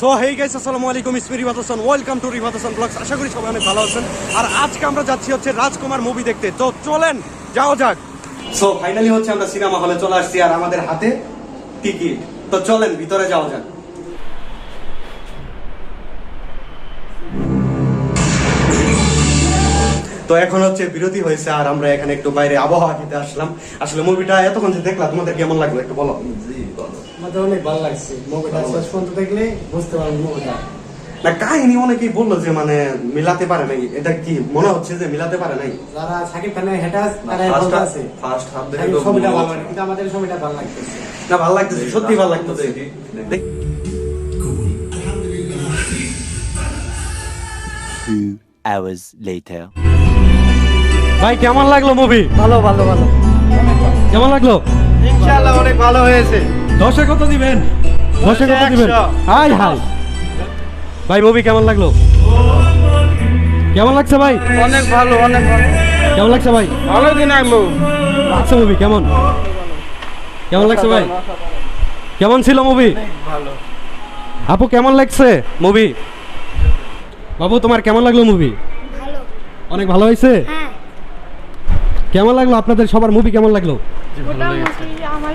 So hey guys আসসালামু আলাইকুম ইসমি Rivat welcome to Rivat vlogs আশা করি সবাই অনেক ভালো আছেন। আর আজকে আমরা যাচ্ছি হচ্ছে রাজকুমার মুভি দেখতে। তো চলেন যাও যাক। সো ফাইনালি হচ্ছে আমরা সিনেমা হলে চলে আসছি, আর আমাদের হাতে টিকিট তো চলেন, ভিতরে যাওয়া যাক। তো এখন হচ্ছে বিরতি হয়েছে, আর আমরা এখানে একটু বাইরে আবহাওয়া খেতে আসলাম। আসলে মুভিটা এতক্ষণ যে দেখলাম, তোমাদের কেমন লাগল একটু বলো। আমাদের অনেক ভালো লাগছে। মুভিটা শেষ পর্যন্ত দেখলে বুঝতে পারবেন মুভিটা না কাহিনী অনেকেই বলল যে মানে মিলাতে পারে নাই। এটা কি মনে হচ্ছে যে মিলাতে পারে নাই? যারা সাকিব খানের হেটাস তারা আছে। first half দেখে ছবিটা ভালো। কিন্তু আমাদের ছবিটা ভালো লাগতেছে। না ভালো লাগতেছে সত্যি ভালো লাগতেছে। দেখি। Two hours later. ভাই কেমন লাগল মুভি ভালো ভালো ভালো। কেমন লাগল? ইনশাআল্লাহ অনেক ভালো হয়েছে। দশে কত দিবেন? দশে কত দিবেন? High high. ভাই মুভি কেমন লাগল? কেমন লাগছে ভাই? অনেক ভালো অনেক ভালো। কেমন লাগছে ভাই? ভালো দিন আইমু লাগছে মুভি কেমন? কেমন লাগছে ভাই? কেমন ছিল মুভি ভালো। আপু কেমন লাগছে? মুভি বাবু তোমার কেমন লাগল মুভি অনেক ভালো হয়েছে? হ্যাঁ। কেমন লাগল আপনাদের? সবার মুভি কেমন লাগল? আমার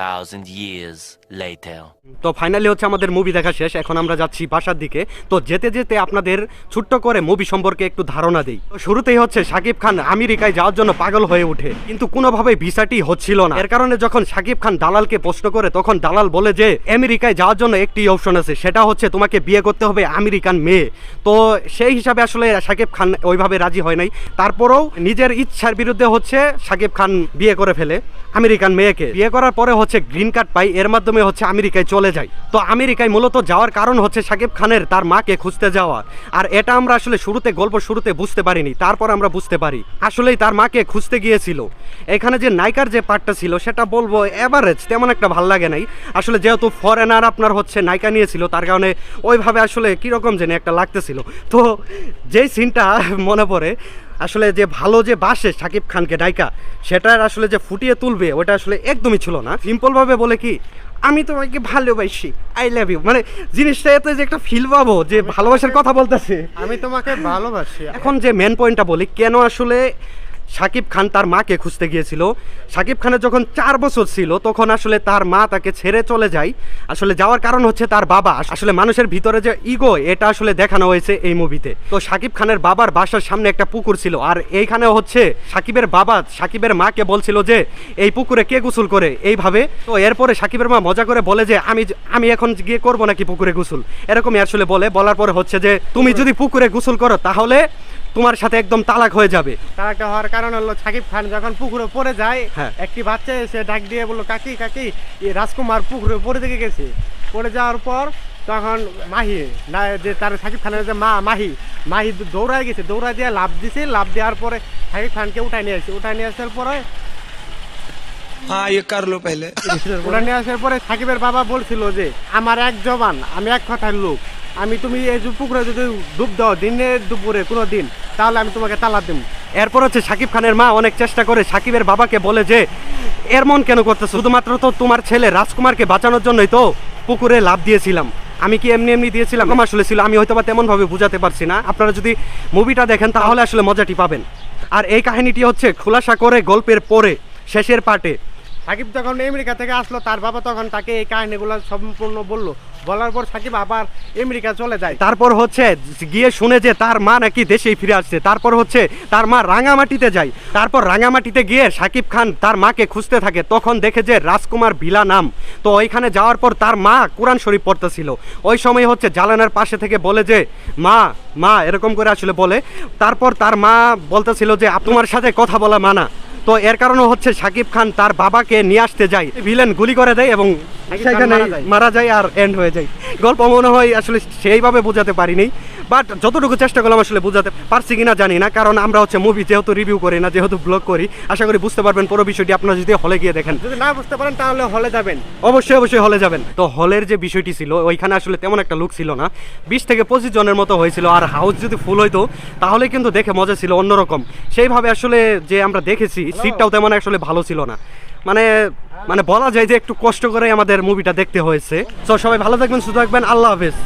thousand years later. তো ফাইনালি হচ্ছে আমাদের মুভি দেখা শেষ, এখন আমরা যাচ্ছি বাসার দিকে। তো যেতে যেতে আপনাদের ছোট্ট করে মুভি সম্পর্কে একটু ধারণা দিই। তো শুরুতেই হচ্ছে শাকিব খান আমেরিকায় যাওয়ার জন্য পাগল হয়ে ওঠে কিন্তু কোনোভাবে ভিসাটি হচ্ছিল না। এর কারণে যখন শাকিব খান দালালকে প্রশ্ন করে, তখন দালাল বলে যে, আমেরিকায় যাওয়ার জন্য একটি অপশন আছে, সেটা হচ্ছে তোমাকে বিয়ে করতে হবে আমেরিকান মেয়ে। তো সেই হিসাবে আসলে শাকিব খান ওইভাবে রাজি হয় নাই। তারপরেও নিজের ইচ্ছার বিরুদ্ধে হচ্ছে সাকিব খান বিয়ে করে ফেলে আমেরিকান মেয়েকে। বিয়ে করার পরে হচ্ছে গ্রিন কার্ড পাই, এর মাধ্যমে হচ্ছে আমেরিকায় চলে যায় তো আমেরিকায় মূলত যাওয়ার কারণ হচ্ছে শাকিব খানের তার মাকে খুঁজতে যাওয়া। আর এটা আমরা আসলে শুরুতে, গল্প শুরুতে বুঝতে পারিনি, তারপর আমরা বুঝতে পারি। আসলেই তার মাকে খুঁজতে গিয়েছিল। এখানে যে নায়িকার যে পার্টটা ছিল, সেটা বলব এভারেজ তেমন একটা ভালো লাগে নাই। আসলে যেহেতু ফরেনার আপনার হচ্ছে নায়িকা নিয়েছিল, তার কারণে ওইভাবে আসলে কীরকম জানি একটা লাগতেছিল। তো যেই সিনটা মনে পড়ে আসলে যে ভালো যে বাসে সাকিব খানকে নায়িকা সেটার আসলে যে ফুটিয়ে তুলবে ওটা আসলে একদমই ছিল না। সিম্পলভাবে বলে কি আমি তোমাকে ভালোবাসি আই লাভ ইউ মানে জিনিসটা এত যে একটা ফিল পাবো যে ভালোবাসার কথা বলতেছে। আমি তোমাকে ভালোবাসি। এখন যে মেন পয়েন্টটা বলি কেন আসলে শাকিব খান তার মাকে খুঁজতে গিয়েছিল। শাকিব খানের যখন চার বছর ছিল, তখন আসলে তার মা তাকে ছেড়ে চলে যায়। আসলে যাওয়ার কারণ হচ্ছে তার বাবা। আসলে মানুষের ভিতরে যে ইগো এটা আসলে দেখানো হয়েছে এই মুভিতে তো শাকিব খানের বাবার বাসার সামনে একটা পুকুর ছিল, আর এইখানে হচ্ছে শাকিবের বাবা শাকিবের মাকে বলছিল যে, এই পুকুরে কে গোসল করে? এইভাবে। তো এরপরে শাকিবের মা মজা করে বলে যে, আমি আমি এখন গিয়ে করব নাকি পুকুরে গোসল? এরকমই আসলে বলে। বলার পরে হচ্ছে যে, তুমি যদি পুকুরে গোসল করো তাহলে তোমার সাথে একদম তালাক হয়ে যাবে। তালাকটা হওয়ার কারণ হলো সাকিব খান যখন পুকুরে পড়ে যায় হ্যাঁ। একটি বাচ্চা এসে ডাক দিয়ে বলল কাকি কাকি রাজকুমার পুকুরে পড়ে থেকে গেছে। পড়ে যাওয়ার পর তখন মাহি না যে তার সাকিব খানের যে মা মাহি মাহি দৌড়ায় গেছে দৌড়ায় দিয়ে লাভ দিছে লাভ দেওয়ার পরে সাকিব খানকে উঠায় নিয়ে আসছে উঠাই নিয়ে আসার পরে উঠায় নিয়ে আসার পরে সাকিবের বাবা বলছিল যে আমার এক জবান আমি এক কথার লোক। আমি তুমি এই পুকুরে যদি ডুব দাও, দিনে দুপুরে, কোনো দিন, তাহলে আমি তোমাকে তালাক দেবো। এরপর হচ্ছে সাকিব খানের মা অনেক চেষ্টা করে, সাকিবের বাবাকে বলে যে, এর মন কেন করতে শুধুমাত্র তো তোমার ছেলে রাজকুমারকে বাঁচানোর জন্যই তো পুকুরে লাভ দিয়েছিলাম। আমি কি এমনি এমনি দিয়েছিলাম? কম আসলে ছিল, আমি হয়তো বা তেমন ভাবে বুঝাতে পারছি না। আপনারা যদি মুভিটা দেখেন, তাহলে আসলে মজাটি পাবেন। আর এই কাহিনীটি হচ্ছে, খোলাসা করে গল্পের পরে, শেষের পার্টে সাকিব যখন আমেরিকা থেকে আসলো, তার বাবা তখন তাকে এই কাহিনীগুলো সম্পূর্ণ বলল। বলার পর সাকিব আবার আমেরিকা চলে যায়। তারপর হচ্ছে, গিয়ে শুনে যে তার মা নাকি দেশেই ফিরে আসছে। তারপর হচ্ছে, তার মা রাঙামাটিতে যায়। তারপর রাঙামাটিতে গিয়ে সাকিব খান তার মাকে খুঁজতে থাকে। তখন দেখে যে রাজকুমার ভিলা নাম। তো ওইখানে যাওয়ার পর তার মা কোরআন শরীফ পড়তেছিল। ওই সময় হচ্ছে জালানার পাশে থেকে বলে যে, মা মা, এরকম করে আসলে বলে। তারপর তার মা বলতেছিল যে "আপ- তোমার সাথে কথা বলা মানা। তো এর কারণে হচ্ছে সাকিব খান তার বাবাকে নিয়ে আসতে যায়। ভিলেন গুলি করে দেয় এবং সেখানে মারা যায়। মারা যায় আর এন্ড হয়ে যায়। গল্প মনে হয় আসলে সেইভাবে বোঝাতে পারিনি। বাট যতটুকু চেষ্টা করলাম আসলে বোঝাতে পারছি কিনা জানি না কারণ আমরা হচ্ছে মুভি যেহেতু রিভিউ করি না যেহেতু ব্লগ করি আশা করি বুঝতে পারবেন পুরো বিষয়টি। আপনারা যদি হলে গিয়ে দেখেন। যদি না বুঝতে পারেন তাহলে হলে যাবেন। অবশ্যই অবশ্যই হলে যাবেন। তো হলের যে বিষয়টি ছিল ওইখানে আসলে তেমন একটা লুক ছিল না। বিশ থেকে পঁচিশ জনের মতো হয়েছিল আর হাউস যদি ফুল হইতো তাহলে কিন্তু দেখে মজা ছিল অন্যরকম। সেইভাবে আসলে যে আমরা দেখেছি সিটটাও তেমন আসলে ভালো ছিল না। মানে মানে বলা যায় যে একটু কষ্ট করে আমাদের মুভিটা দেখতে হয়েছে। তো সবাই ভালো থাকবেন সুস্থ থাকবেন আল্লাহ হাফেজ।